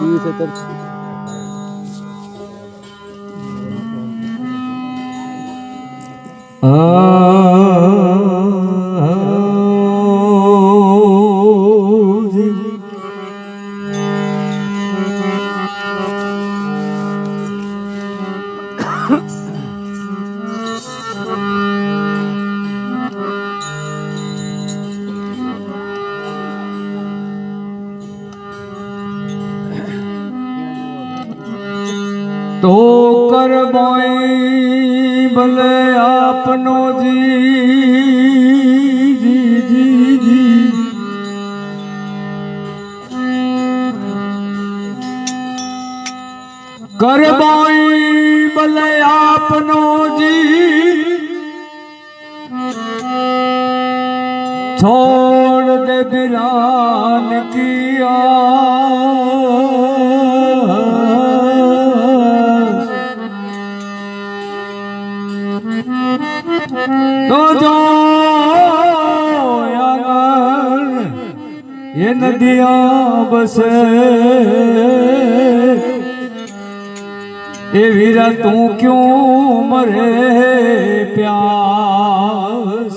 ઈ છે તર તો કરમોય ભલે આપનો જી જી જી જી. કરમોય ભલે આપનો જી. છોડ દે બિરાન કિયા નદીયા બસે એ વીરા તું ક્યું મરે પ્યાસ?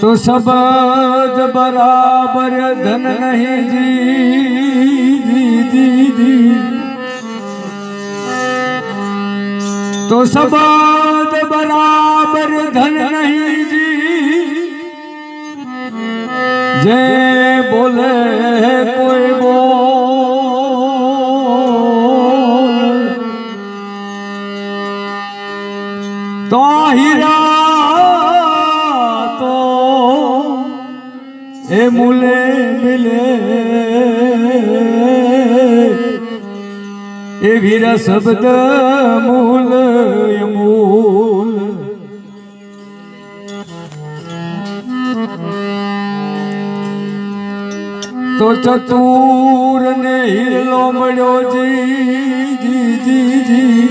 તો સબજ બરાબર ધન નહીં જી જી જી. તો સબાદ બરાબર ધન નહીં જી. જે બોલે કોઈ બોલ. તો હીરા તો એ મુલે મિલે. એ વીરા શબ્દ મૂલ મૂલ. તો ચતુર ને હિરલો મળ્યો જી જી જી જી.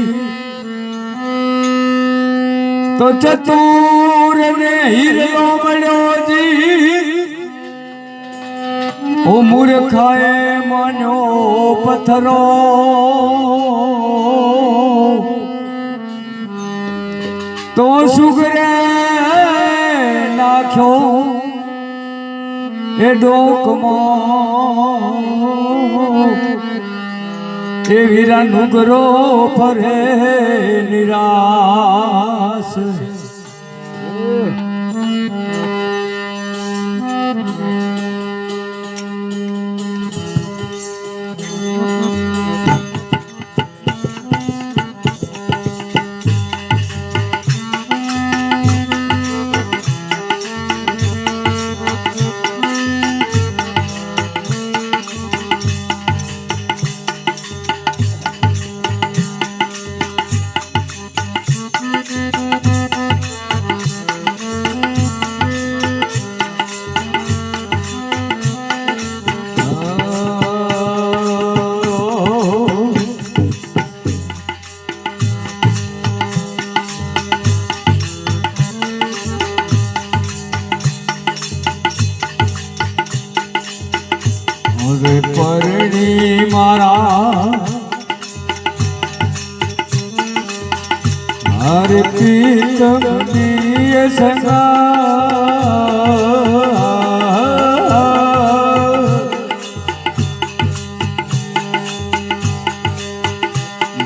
તો ચતુર ને હિરલો મળ્યો જી ઓ મૂર્ખાએ માન્યો પથરો. તો સુગરે નાખ્યો એ ડોકમાં. એ વીરા નુગરો ફરે નિરાશ. પીતમ દિય સગા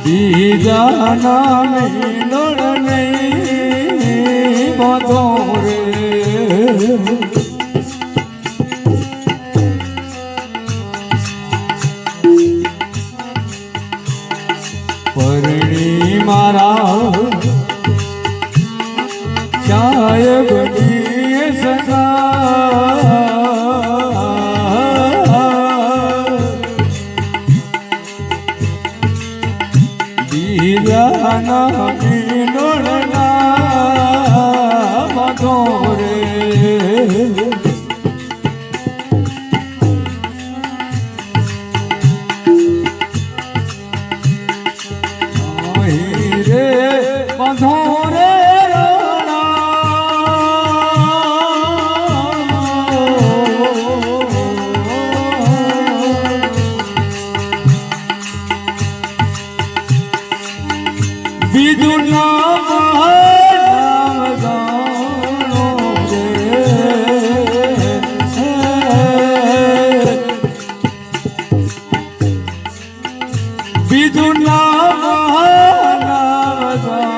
બીજા નામે નળ નહીં બધો મારા રે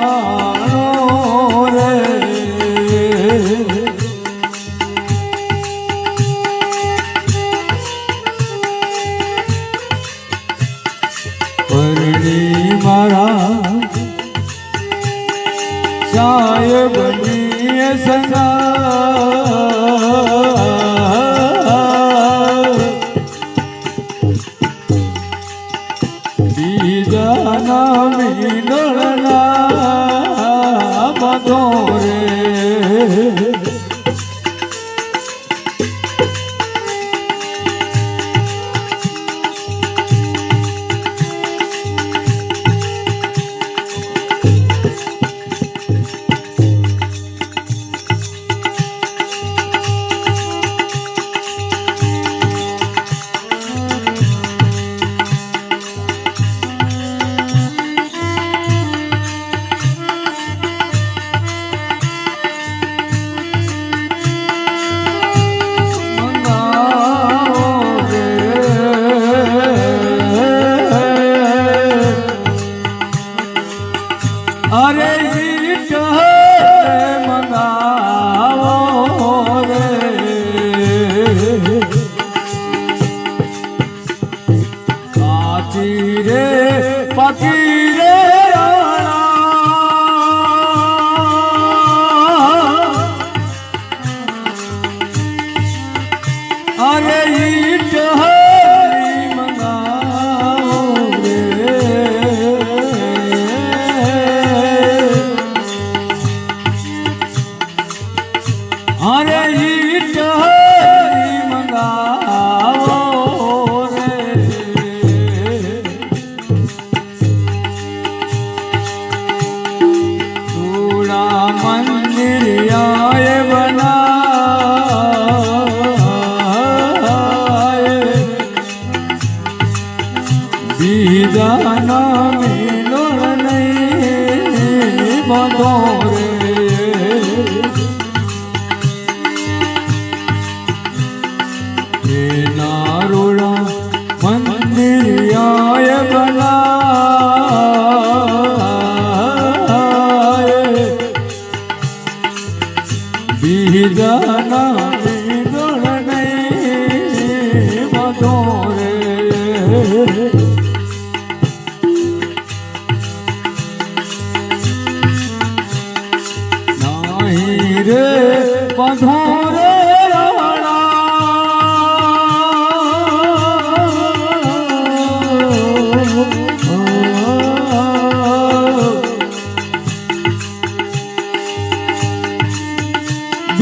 નામ adore. నిజానా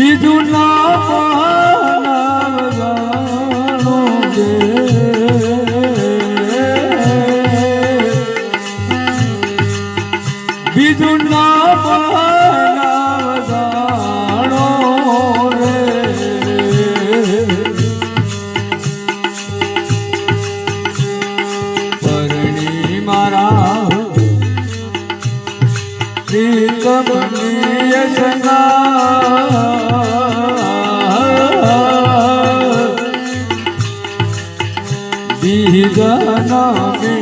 બીજું બીજું નામ જાણો জনমে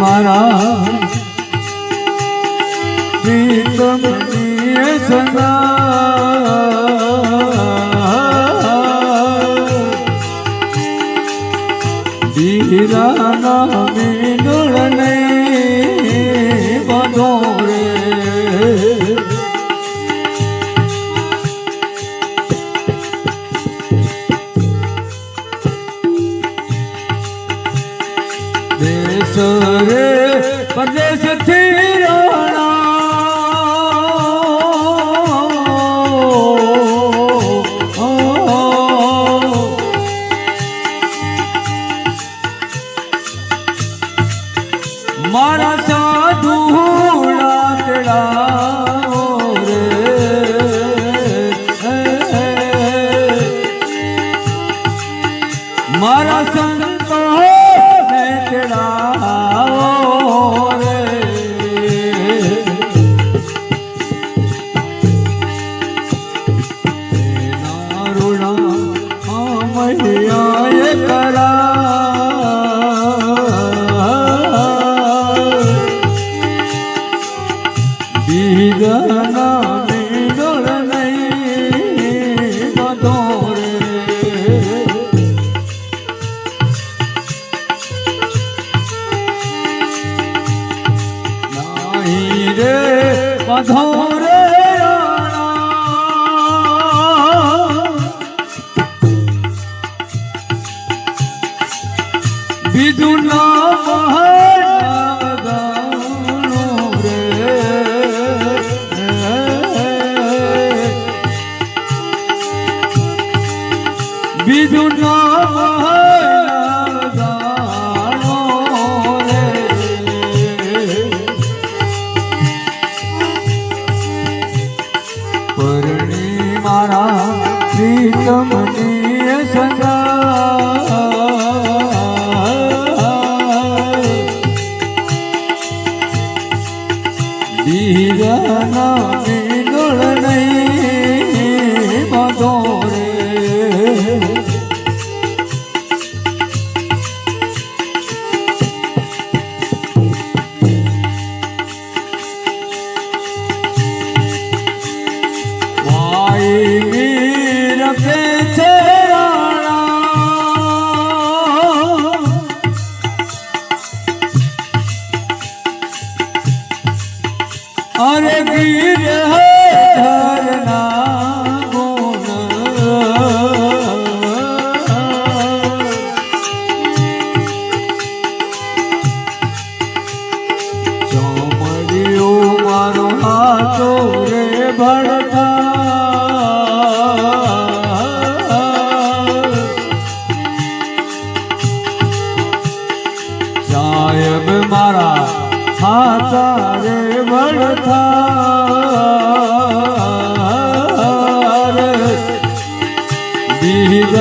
મારા પ્રીતમની સદા ધીરાના তো બીજું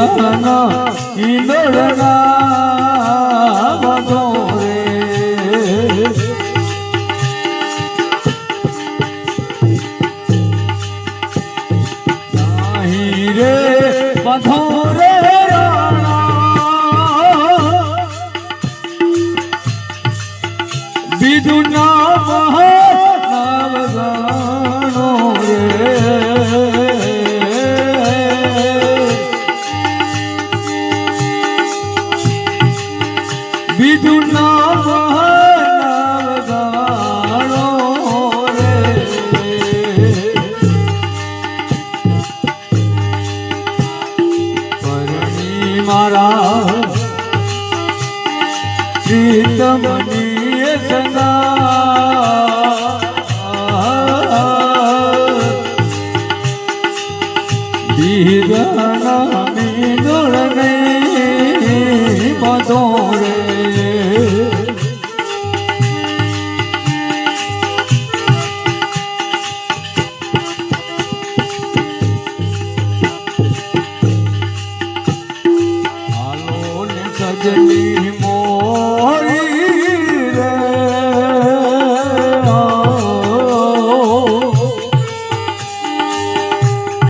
બીજાના ઈંદોરના ધીરણની દોડને મધોર